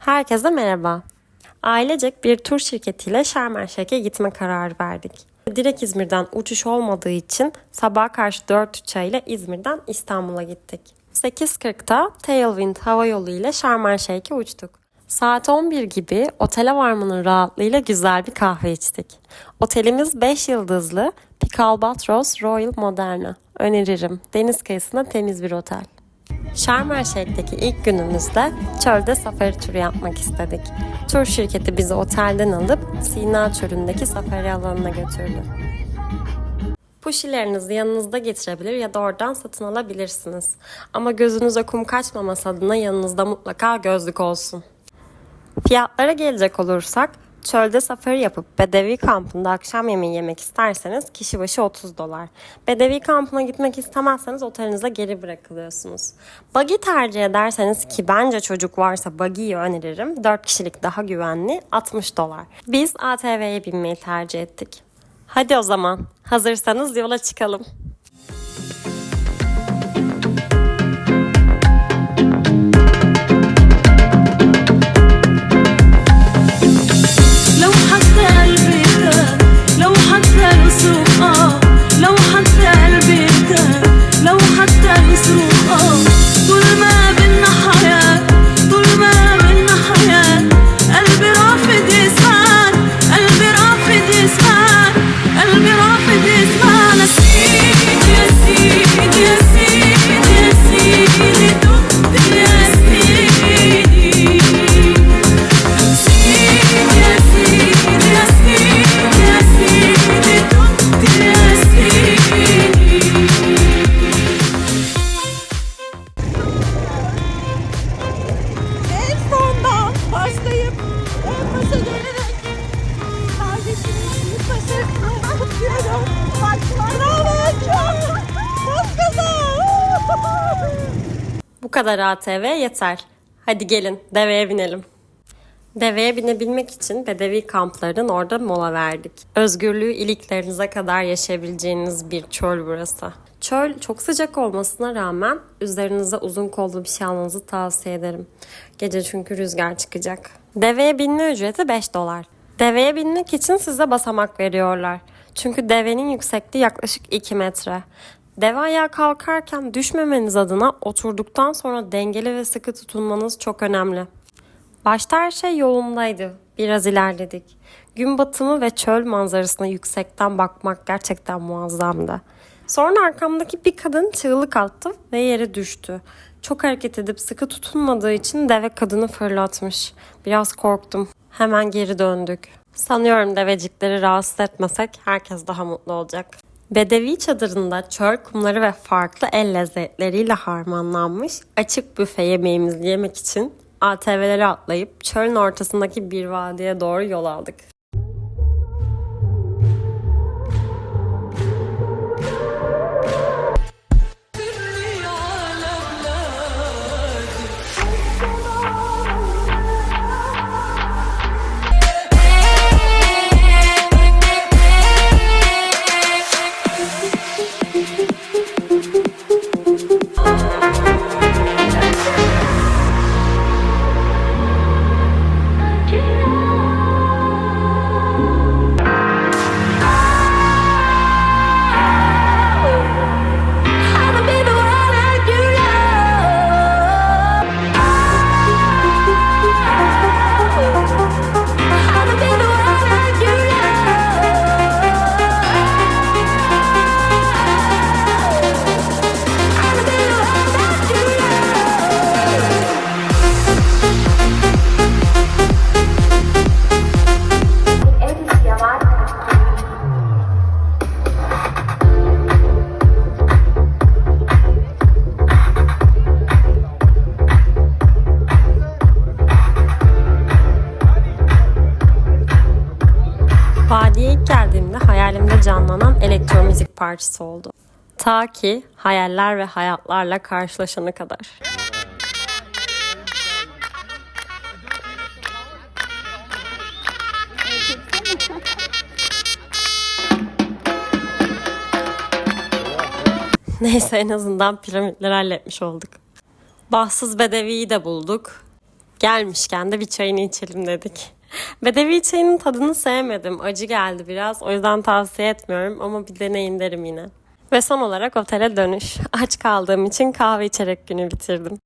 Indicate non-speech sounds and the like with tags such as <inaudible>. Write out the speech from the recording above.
Herkese merhaba. Ailecek bir tur şirketiyle Şarm El Şeyh'e gitme kararı verdik. Direkt İzmir'den uçuş olmadığı için sabah karşı 4 uçağıyla İzmir'den İstanbul'a gittik. 8.40'da Tailwind Hava Yolu ile Şarm El Şeyh'e uçtuk. Saat 11 gibi otele varmanın rahatlığıyla güzel bir kahve içtik. Otelimiz 5 yıldızlı Pic Albatros Royal Moderna. Öneririm. Deniz kıyısında temiz bir otel. Şarm El Şeyh'teki ilk günümüzde çölde safari turu yapmak istedik. Tur şirketi bizi otelden alıp Sina Çölü'ndeki safari alanına götürdü. Puşilerinizi yanınızda getirebilir ya da oradan satın alabilirsiniz. Ama gözünüze kum kaçmaması adına yanınızda mutlaka gözlük olsun. Fiyatlara gelecek olursak, çölde safari yapıp Bedevi kampında akşam yemeği yemek isterseniz kişi başı 30 dolar. Bedevi kampına gitmek istemezseniz otelinize geri bırakılıyorsunuz. Buggy tercih ederseniz ki bence çocuk varsa buggy'yi öneririm. 4 kişilik daha güvenli 60 dolar. Biz ATV'ye binmeyi tercih ettik. Hadi o zaman hazırsanız yola çıkalım. Bu kadar ATV yeter. Hadi gelin deveye binelim. Deveye binebilmek için Bedevi kamplarının orada mola verdik. Özgürlüğü iliklerinize kadar yaşayabileceğiniz bir çöl burası. Çöl çok sıcak olmasına rağmen üzerinize uzun kollu bir şey almanızı tavsiye ederim. Gece çünkü rüzgar çıkacak. Deveye binme ücreti 5 dolar. Deveye binmek için size basamak veriyorlar. Çünkü devenin yüksekliği yaklaşık 2 metre. Deve ayağa kalkarken düşmemeniz adına oturduktan sonra dengeli ve sıkı tutunmanız çok önemli. Başta her şey yolundaydı. Biraz ilerledik. Gün batımı ve çöl manzarasına yüksekten bakmak gerçekten muazzamdı. Sonra arkamdaki bir kadın çığlık attı ve yere düştü. Çok hareket edip sıkı tutunmadığı için deve kadını fırlatmış. Biraz korktum. Hemen geri döndük. Sanıyorum devecikleri rahatsız etmesek herkes daha mutlu olacak. Bedevi çadırında çöl kumları ve farklı el lezzetleriyle harmanlanmış açık büfe yemeğimizi yemek için ATV'leri atlayıp çölün ortasındaki bir vadiye doğru yol aldık. Vadiye ilk geldiğimde hayalimde canlanan elektromüzik parçası oldu. Ta ki hayaller ve hayatlarla karşılaşana kadar. <laughs> Neyse en azından piramitleri halletmiş olduk. Bahtsız Bedevi'yi de bulduk. Gelmişken de bir çayını içelim dedik. <laughs> Bedevi çayının tadını sevmedim. Acı geldi biraz. O yüzden tavsiye etmiyorum ama bir deneyin derim yine. Ve son olarak otele dönüş. Aç kaldığım için kahve içerek günü bitirdim.